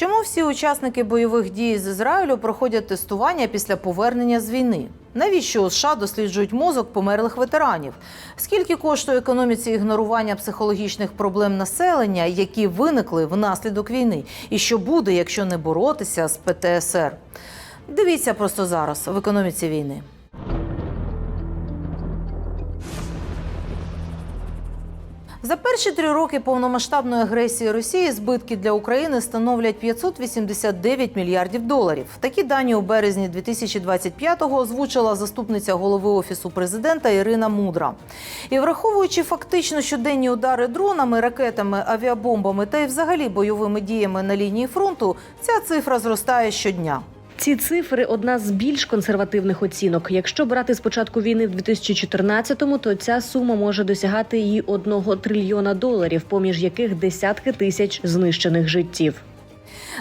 Чому всі учасники бойових дій з Ізраїлю проходять тестування після повернення з війни? Навіщо у США досліджують мозок померлих ветеранів? Скільки коштує економіці ігнорування психологічних проблем населення, які виникли внаслідок війни? І що буде, якщо не боротися з ПТСР? Дивіться просто зараз в економіці війни. За перші три роки повномасштабної агресії Росії збитки для України становлять 589 мільярдів доларів. Такі дані у березні 2025-го озвучила заступниця голови офісу президента Ірина Мудра. І враховуючи фактично щоденні удари дронами, ракетами, авіабомбами та й взагалі бойовими діями на лінії фронту, ця цифра зростає щодня. Ці цифри одна з більш консервативних оцінок. Якщо брати з початку війни в 2014-му, то ця сума може досягати і одного трильйона доларів, поміж яких десятки тисяч знищених життів.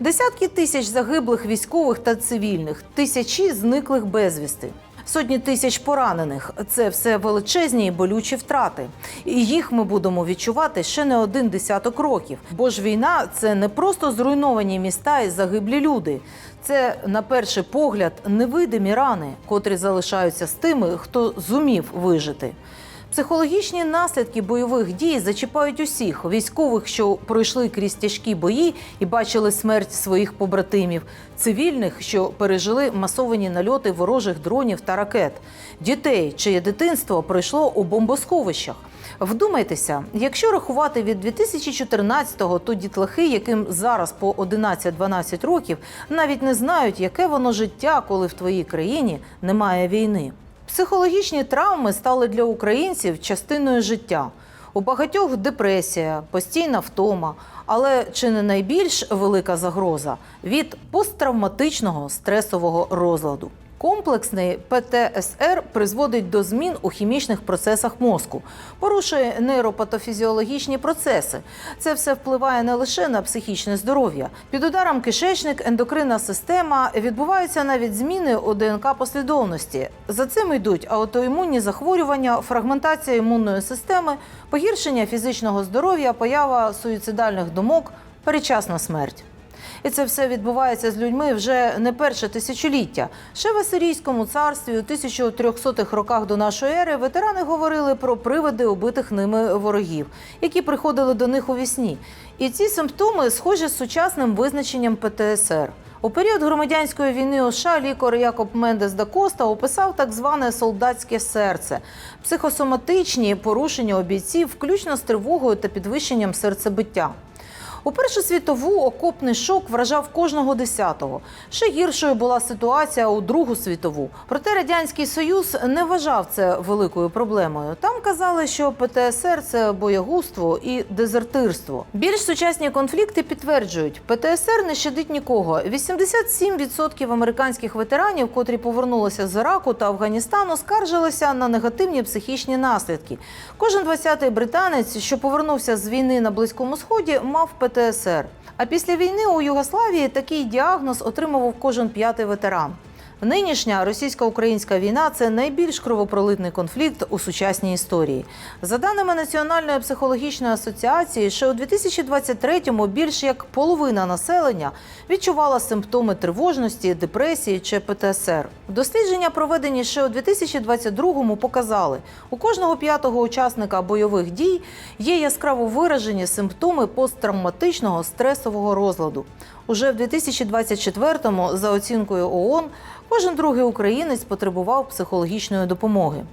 Десятки тисяч загиблих військових та цивільних, тисячі зниклих безвісти. Сотні тисяч поранених це все величезні і болючі втрати. І їх ми будемо відчувати ще не один десяток років. Бо ж війна це не просто зруйновані міста і загиблі люди. Це на перший погляд невидимі рани, котрі залишаються з тими, хто зумів вижити. Психологічні наслідки бойових дій зачіпають усіх військових, що пройшли крізь тяжкі бої і бачили смерть своїх побратимів, цивільних, що пережили масовані нальоти ворожих дронів та ракет, дітей, чиє дитинство пройшло у бомбосховищах. Вдумайтеся, якщо рахувати від 2014-го, то дітлахи, яким зараз по 11-12 років, навіть не знають, яке воно життя, коли в твоїй країні немає війни. Психологічні травми стали для українців частиною життя. У багатьох депресія, постійна втома, але чи не найбільш велика загроза від посттравматичного стресового розладу. Комплексний ПТСР призводить до змін у хімічних процесах мозку, порушує нейропатофізіологічні процеси. Це все впливає не лише на психічне здоров'я. Під ударом кишечник, ендокринна система відбуваються навіть зміни у ДНК послідовності. За цим йдуть аутоімунні захворювання, фрагментація імунної системи, погіршення фізичного здоров'я, поява суїцидальних думок, передчасна смерть. І це все відбувається з людьми вже не перше тисячоліття. Ще в Асирійському царстві у 1300-х роках до нашої ери ветерани говорили про привиди убитих ними ворогів, які приходили до них у вісні. І ці симптоми схожі з сучасним визначенням ПТСР. У період громадянської війни у США лікар Якоб Мендес да Коста описав так зване солдатське серце, психосоматичні порушення у бійців, включно з тривогою та підвищенням серцебиття. У Першу світову окопний шок вражав кожного десятого. Ще гіршою була ситуація у Другу світову. Проте радянський союз не вважав це великою проблемою. Там казали, що ПТСР це боягузтво і дезертирство. Більш сучасні конфлікти підтверджують, ПТСР не щадить нікого. 87% американських ветеранів, котрі повернулися з Іраку та Афганістану, скаржилися на негативні психічні наслідки. Кожен 20-й британець, що повернувся з війни на Близькому Сході, мав ПТСР. А після війни у Югославії такий діагноз отримував кожен п'ятий ветеран. Нинішня російсько-українська війна це найбільш кровопролитний конфлікт у сучасній історії. За даними Національної психологічної асоціації, ще у 2023-му більш як половина населення відчувала симптоми тривожності, депресії чи ПТСР. Дослідження, проведені ще у 2022-му, показали, у кожного п'ятого учасника бойових дій є яскраво виражені симптоми посттравматичного стресового розладу. Уже в 2024-му, за оцінкою ООН, кожен другий українець потребував психологічної допомоги.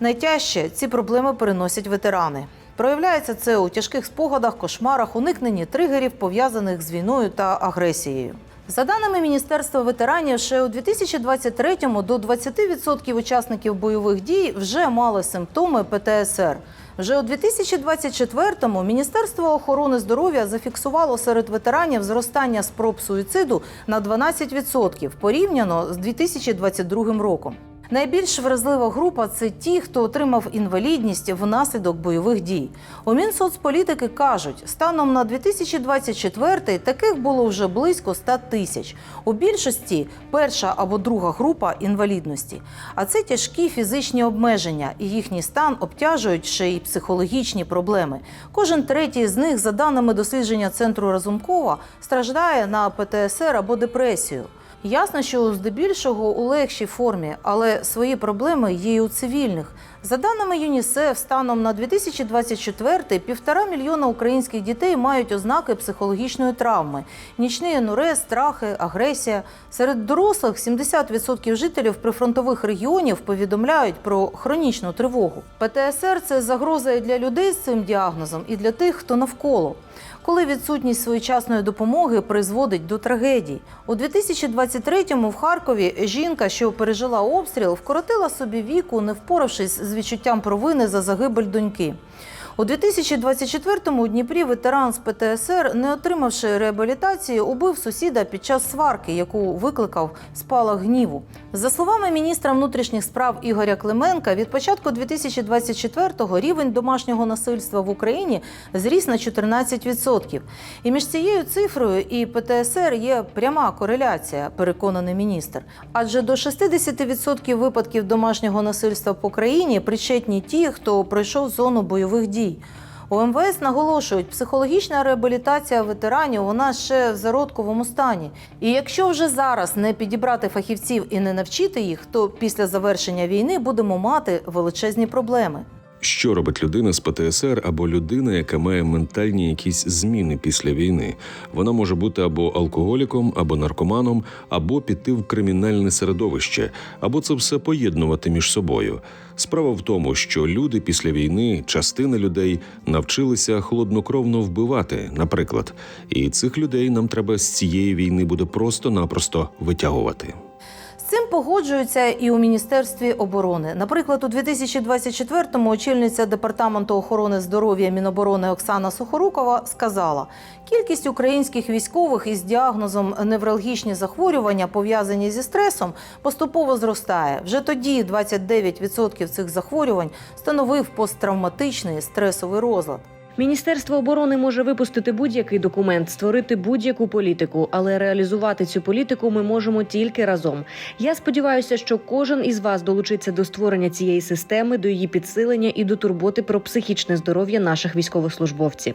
Найтяжче ці проблеми переносять ветерани. Проявляється це у тяжких спогадах, кошмарах, уникненні тригерів, пов'язаних з війною та агресією. За даними Міністерства ветеранів, ще у 2023-му до 20% учасників бойових дій вже мали симптоми ПТСР. Вже у 2024-му Міністерство охорони здоров'я зафіксувало серед ветеранів зростання спроб суїциду на 12% порівняно з 2022 роком. Найбільш вразлива група це ті, хто отримав інвалідність внаслідок бойових дій. У Мінсоцполітики кажуть, станом на 2024 таких було вже близько 100 тисяч. У більшості перша або друга група інвалідності. А це тяжкі фізичні обмеження, і їхній стан обтяжують ще й психологічні проблеми. Кожен третій з них, за даними дослідження центру Разумкова, страждає на ПТСР або депресію. Ясно, що здебільшого у легшій формі, але свої проблеми є і у цивільних. За даними ЮНІСЕФ, станом на 2024 півтора мільйона українських дітей мають ознаки психологічної травми: нічний енурез, страхи, агресія. Серед дорослих 70% жителів прифронтових регіонів повідомляють про хронічну тривогу. ПТСР це загроза і для людей з цим діагнозом, і для тих, хто навколо коли відсутність своєчасної допомоги призводить до трагедій. У 2023-му в Харкові жінка, що пережила обстріл, вкоротила собі віку, не впоравшись з відчуттям провини за загибель доньки. У 2024-му у Дніпрі ветеран з ПТСР, не отримавши реабілітації, убив сусіда під час сварки, яку викликав спалах гніву. За словами міністра внутрішніх справ Ігоря Клименка, від початку 2024-го рівень домашнього насильства в Україні зріс на 14%. І між цією цифрою і ПТСР є пряма кореляція, переконаний міністр. Адже до 60% випадків домашнього насильства по країні причетні ті, хто пройшов зону бойових дій. У МВС наголошують, психологічна реабілітація ветеранів вона ще в зародковому стані. І якщо вже зараз не підібрати фахівців і не навчити їх, то після завершення війни будемо мати величезні проблеми. Що робить людина з ПТСР або людина, яка має ментальні якісь зміни після війни? Вона може бути або алкоголіком, або наркоманом, або піти в кримінальне середовище, або це все поєднувати між собою. Справа в тому, що люди після війни, частина людей навчилися хладнокровно вбивати, наприклад, і цих людей нам треба з цієї війни буде просто-напросто витягувати. Цим погоджуються і у Міністерстві оборони. Наприклад, у 2024-му очільниця департаменту охорони здоров'я Міноборони Оксана Сухорукова сказала: кількість українських військових із діагнозом невралгічні захворювання, пов'язані зі стресом, поступово зростає. Вже тоді 29% цих захворювань становив посттравматичний стресовий розлад. Міністерство оборони може випустити будь-який документ, створити будь-яку політику, але реалізувати цю політику ми можемо тільки разом. Я сподіваюся, що кожен із вас долучиться до створення цієї системи, до її підсилення і до турботи про психічне здоров'я наших військовослужбовців.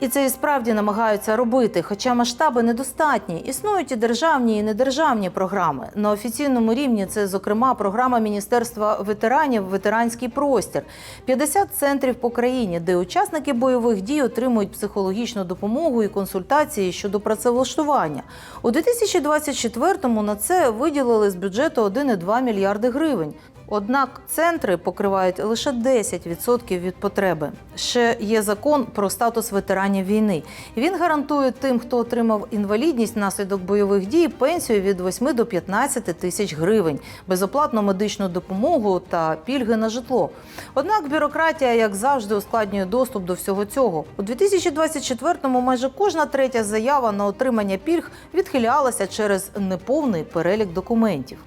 І це і справді намагаються робити, хоча масштаби недостатні. Існують і державні, і недержавні програми. На офіційному рівні це, зокрема, програма Міністерства ветеранів Ветеранський простір, 50 центрів по країні, де учасники бойових дій отримують психологічну допомогу і консультації щодо працевлаштування. У 2024-му на це виділили з бюджету 1,2 мільярди гривень. Однак центри покривають лише 10% від потреби. Ще є закон про статус ветеранів війни. Він гарантує тим, хто отримав інвалідність внаслідок бойових дій, пенсію від 8 до 15 тисяч гривень, безоплатну медичну допомогу та пільги на житло. Однак бюрократія, як завжди, ускладнює доступ до всього цього. У 2024-му майже кожна третя заява на отримання пільг відхилялася через неповний перелік документів.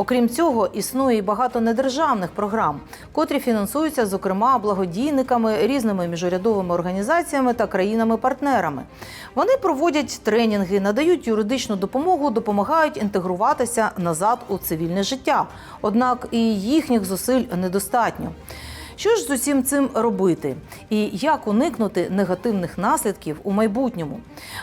Окрім цього, існує і багато недержавних програм, котрі фінансуються, зокрема, благодійниками, різними міжурядовими організаціями та країнами-партнерами. Вони проводять тренінги, надають юридичну допомогу, допомагають інтегруватися назад у цивільне життя. Однак і їхніх зусиль недостатньо. Що ж з усім цим робити, і як уникнути негативних наслідків у майбутньому?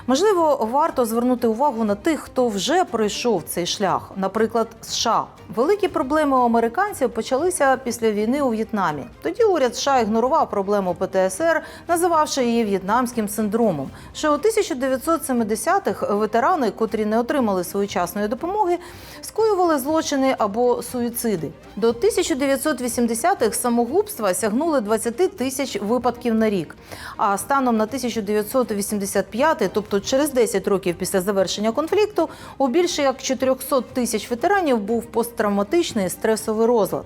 Можливо, варто звернути увагу на тих, хто вже пройшов цей шлях, наприклад, США. Великі проблеми у американців почалися після війни у В'єтнамі. Тоді уряд США ігнорував проблему ПТСР, називавши її в'єтнамським синдромом. Ще у 1970-х ветерани, котрі не отримали своєчасної допомоги, скоювали злочини або суїциди. До 1980-х самогубства сягнули 20 тисяч випадків на рік. А станом на 1985, тобто через 10 років після завершення конфлікту, у більше як 400 тисяч ветеранів був посттравматичний стресовий розлад.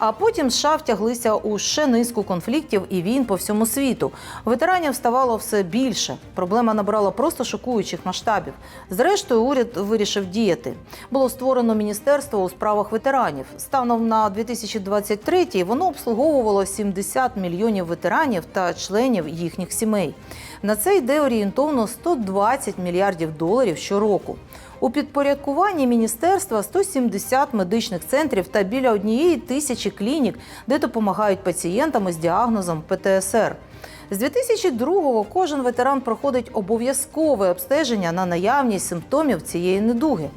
А потім США втяглися у ще низку конфліктів і війн по всьому світу. Ветеранів ставало все більше. Проблема набрала просто шокуючих масштабів. Зрештою, уряд вирішив діяти. Було створено міністерство у справах ветеранів. Станом на 2023 воно обслуговувало 70 мільйонів ветеранів та членів їхніх сімей. На це йде орієнтовно 120 мільярдів доларів щороку. У підпорядкуванні міністерства 170 медичних центрів та біля однієї тисячі клінік, де допомагають пацієнтам із діагнозом ПТСР. З 2002-го кожен ветеран проходить обов'язкове обстеження на наявність симптомів цієї недуги.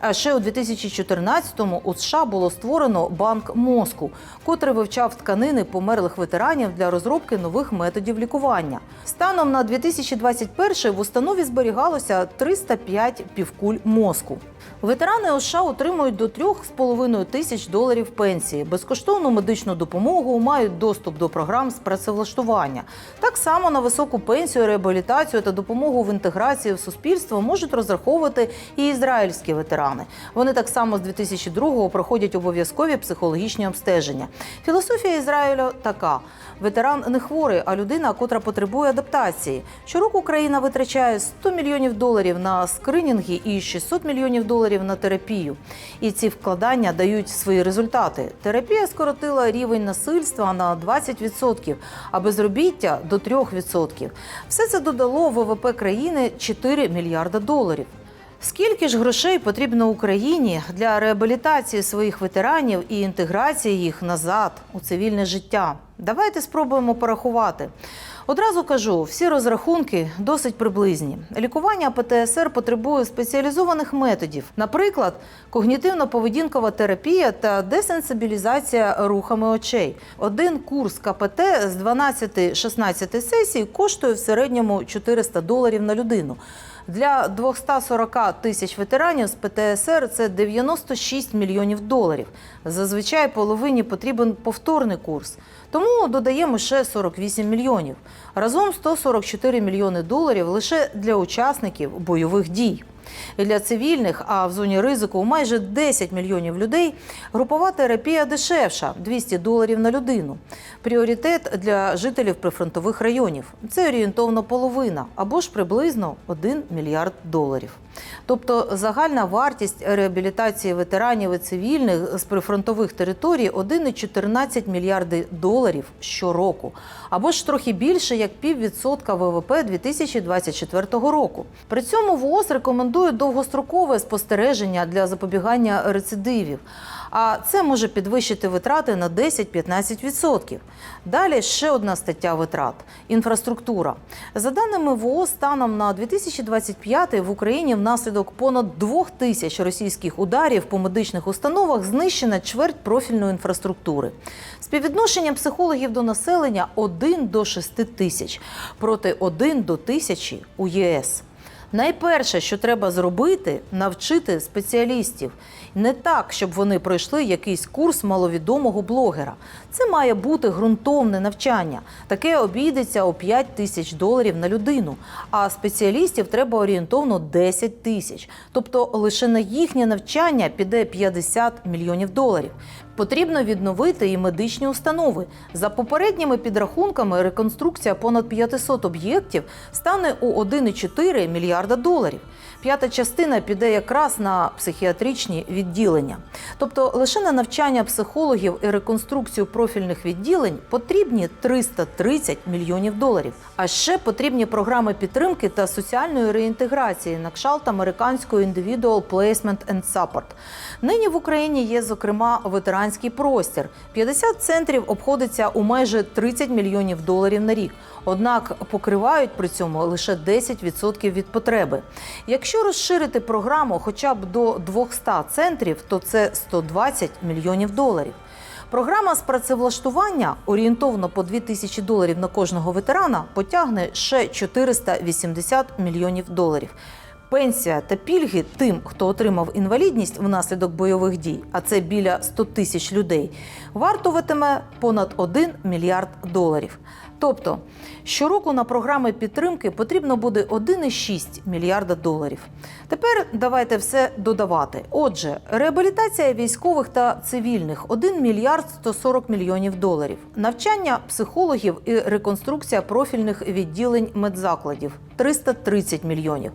А ще у 2014-му у США було створено банк мозку, котрий вивчав тканини померлих ветеранів для розробки нових методів лікування. Станом на 2021 в установі зберігалося 305 півкуль мозку. Ветерани США отримують до 3,5 тисяч доларів пенсії, безкоштовну медичну допомогу, мають доступ до програм з працевлаштування. Так само на високу пенсію, реабілітацію та допомогу в інтеграції в суспільство можуть розраховувати і ізраїльські ветерани. Вони так само з 2002-го проходять обов'язкові психологічні обстеження. Філософія Ізраїлю така: ветеран не хворий, а людина, котра потребує адаптації. Щороку країна витрачає 100 мільйонів доларів на скринінги і 600 мільйонів доларів на терапію. І ці вкладання дають свої результати. Терапія скоротила рівень насильства на 20%, а безробіття до 3%. Все це додало ВВП країни 4 мільярда доларів. Скільки ж грошей потрібно Україні для реабілітації своїх ветеранів і інтеграції їх назад у цивільне життя? Давайте спробуємо порахувати. Одразу кажу, всі розрахунки досить приблизні. Лікування ПТСР потребує спеціалізованих методів, наприклад, когнітивно-поведінкова терапія та десенсибілізація рухами очей. Один курс КПТ з 12-16 сесій коштує в середньому 400 доларів на людину. Для 240 тисяч ветеранів з ПТСР це 96 мільйонів доларів. Зазвичай половині потрібен повторний курс. Тому додаємо ще 48 мільйонів. Разом 144 мільйони доларів лише для учасників бойових дій. Для цивільних, а в зоні ризику майже 10 мільйонів людей, групова терапія дешевша 200 доларів на людину. Пріоритет для жителів прифронтових районів це орієнтовно половина або ж приблизно 1 мільярд доларів. Тобто загальна вартість реабілітації ветеранів і цивільних з прифронтових територій 1,14 мільярди доларів щороку, або ж трохи більше як піввідсотка ВВП 2024 року. При цьому ВООЗ рекомендує довгострокове спостереження для запобігання рецидивів. А це може підвищити витрати на 10-15%. Далі ще одна стаття витрат інфраструктура. За даними ВООЗ, станом на 2025 в Україні внаслідок понад двох тисяч російських ударів по медичних установах знищена чверть профільної інфраструктури. Співвідношення психологів до населення 1 до 6 тисяч проти 1 до тисячі у ЄС. Найперше, що треба зробити, навчити спеціалістів. Не так, щоб вони пройшли якийсь курс маловідомого блогера. Це має бути ґрунтовне навчання. Таке обійдеться у 5 тисяч доларів на людину. А спеціалістів треба орієнтовно 10 тисяч. Тобто лише на їхнє навчання піде 50 мільйонів доларів. Потрібно відновити і медичні установи. За попередніми підрахунками, реконструкція понад 500 об'єктів стане у 1,4 мільярда доларів. П'ята частина піде якраз на психіатричні відділення. Тобто лише на навчання психологів і реконструкцію профільних відділень потрібні 330 мільйонів доларів. А ще потрібні програми підтримки та соціальної реінтеграції на кшалт американського Individual Placement and Support. Нині в Україні є, зокрема, ветеранський простір. 50 центрів обходиться у майже 30 мільйонів доларів на рік. Однак покривають при цьому лише 10% від потреби. Якщо розширити програму хоча б до 200 центрів, то це 120 мільйонів доларів. Програма з працевлаштування орієнтовно по 2 тисячі доларів на кожного ветерана потягне ще 480 мільйонів доларів. Пенсія та пільги тим, хто отримав інвалідність внаслідок бойових дій, а це біля 100 тисяч людей, вартуватиме понад 1 мільярд доларів. Тобто щороку на програми підтримки потрібно буде 1,6 мільярда доларів. Тепер давайте все додавати. Отже, реабілітація військових та цивільних 1 мільярд 140 мільйонів доларів, навчання психологів і реконструкція профільних відділень медзакладів 330 мільйонів.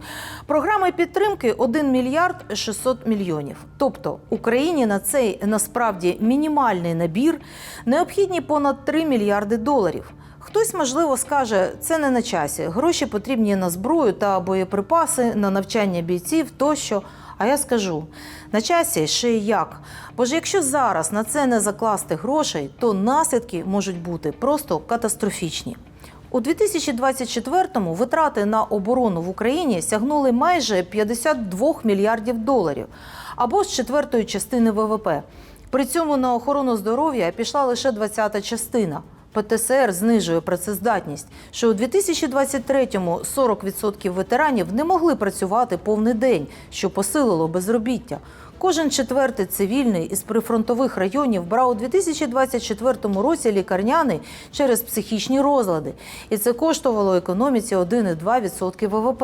Програми підтримки 1 мільярд 600 мільйонів. Тобто Україні на цей насправді мінімальний набір необхідні понад 3 мільярди доларів. Хтось, можливо, скаже, це не на часі. Гроші потрібні на зброю та боєприпаси, на навчання бійців тощо. А я скажу на часі ще й як. Бо ж якщо зараз на це не закласти грошей, то наслідки можуть бути просто катастрофічні. У 2024-му витрати на оборону в Україні сягнули майже 52 мільярдів доларів або з четвертої частини ВВП. При цьому на охорону здоров'я пішла лише 20-та частина. ПТСР знижує працездатність, що у 2023-му 40% ветеранів не могли працювати повний день, що посилило безробіття. Кожен четвертий цивільний із прифронтових районів брав у 2024 році лікарняний через психічні розлади, і це коштувало економіці 1,2% ВВП.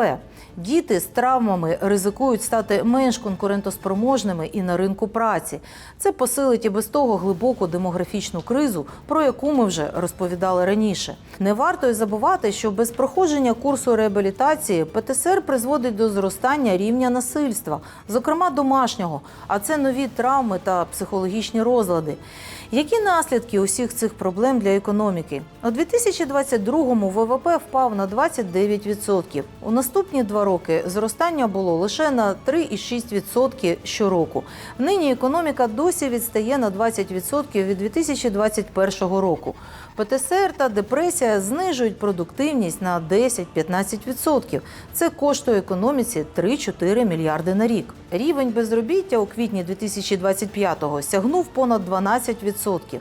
Діти з травмами ризикують стати менш конкурентоспроможними і на ринку праці. Це посилить і без того глибоку демографічну кризу, про яку ми вже розповідали раніше. Не варто й забувати, що без проходження курсу реабілітації ПТСР призводить до зростання рівня насильства, зокрема домашнього, а це нові травми та психологічні розлади. Які наслідки усіх цих проблем для економіки? У 2022-му ВВП впав на 29%. У наступні два роки зростання було лише на 3,6% щороку. Нині економіка досі відстає на 20% від 2021 року. ПТСР та депресія знижують продуктивність на 10-15%. Це коштує економіці 3-4 мільярди на рік. Рівень безробіття у квітні 2025-го сягнув понад 12%.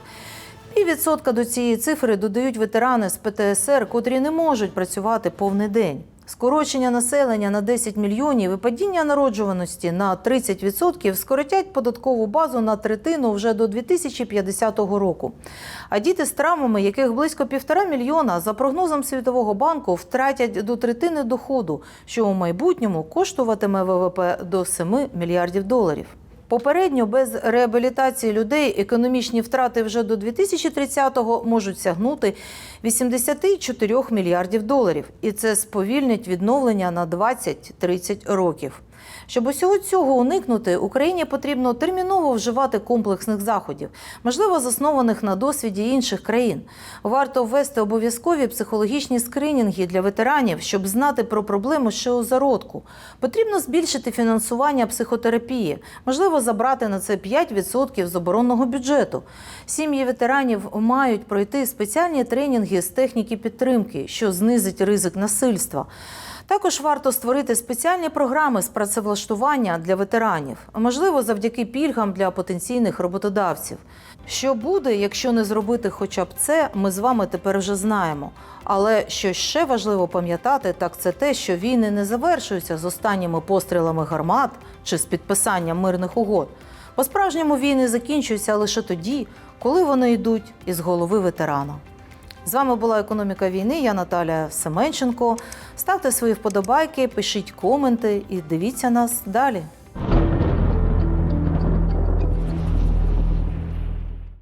Піввідсотка до цієї цифри додають ветерани з ПТСР, котрі не можуть працювати повний день. Скорочення населення на 10 мільйонів і падіння народжуваності на 30% скоротять податкову базу на третину вже до 2050 року. А діти з травмами, яких близько півтора мільйона, за прогнозом Світового банку, втратять до третини доходу, що у майбутньому коштуватиме ВВП до 7 мільярдів доларів. Попередньо без реабілітації людей економічні втрати вже до 2030-го можуть сягнути 84 мільярдів доларів, і це сповільнить відновлення на 20-30 років. Щоб усього цього уникнути, Україні потрібно терміново вживати комплексних заходів, можливо, заснованих на досвіді інших країн. Варто ввести обов'язкові психологічні скринінги для ветеранів, щоб знати про проблему ще у зародку. Потрібно збільшити фінансування психотерапії, можливо, забрати на це 5% з оборонного бюджету. Сім'ї ветеранів мають пройти спеціальні тренінги з техніки підтримки, що знизить ризик насильства. Також варто створити спеціальні програми з працевлаштування для ветеранів, можливо, завдяки пільгам для потенційних роботодавців. Що буде, якщо не зробити хоча б це, ми з вами тепер вже знаємо. Але що ще важливо пам'ятати, так це те, що війни не завершуються з останніми пострілами гармат чи з підписанням мирних угод. По-справжньому війни закінчуються лише тоді, коли вони йдуть із голови ветерана. З вами була економіка війни. Я Наталя Семенченко. Ставте свої вподобайки, пишіть коменти і дивіться нас далі.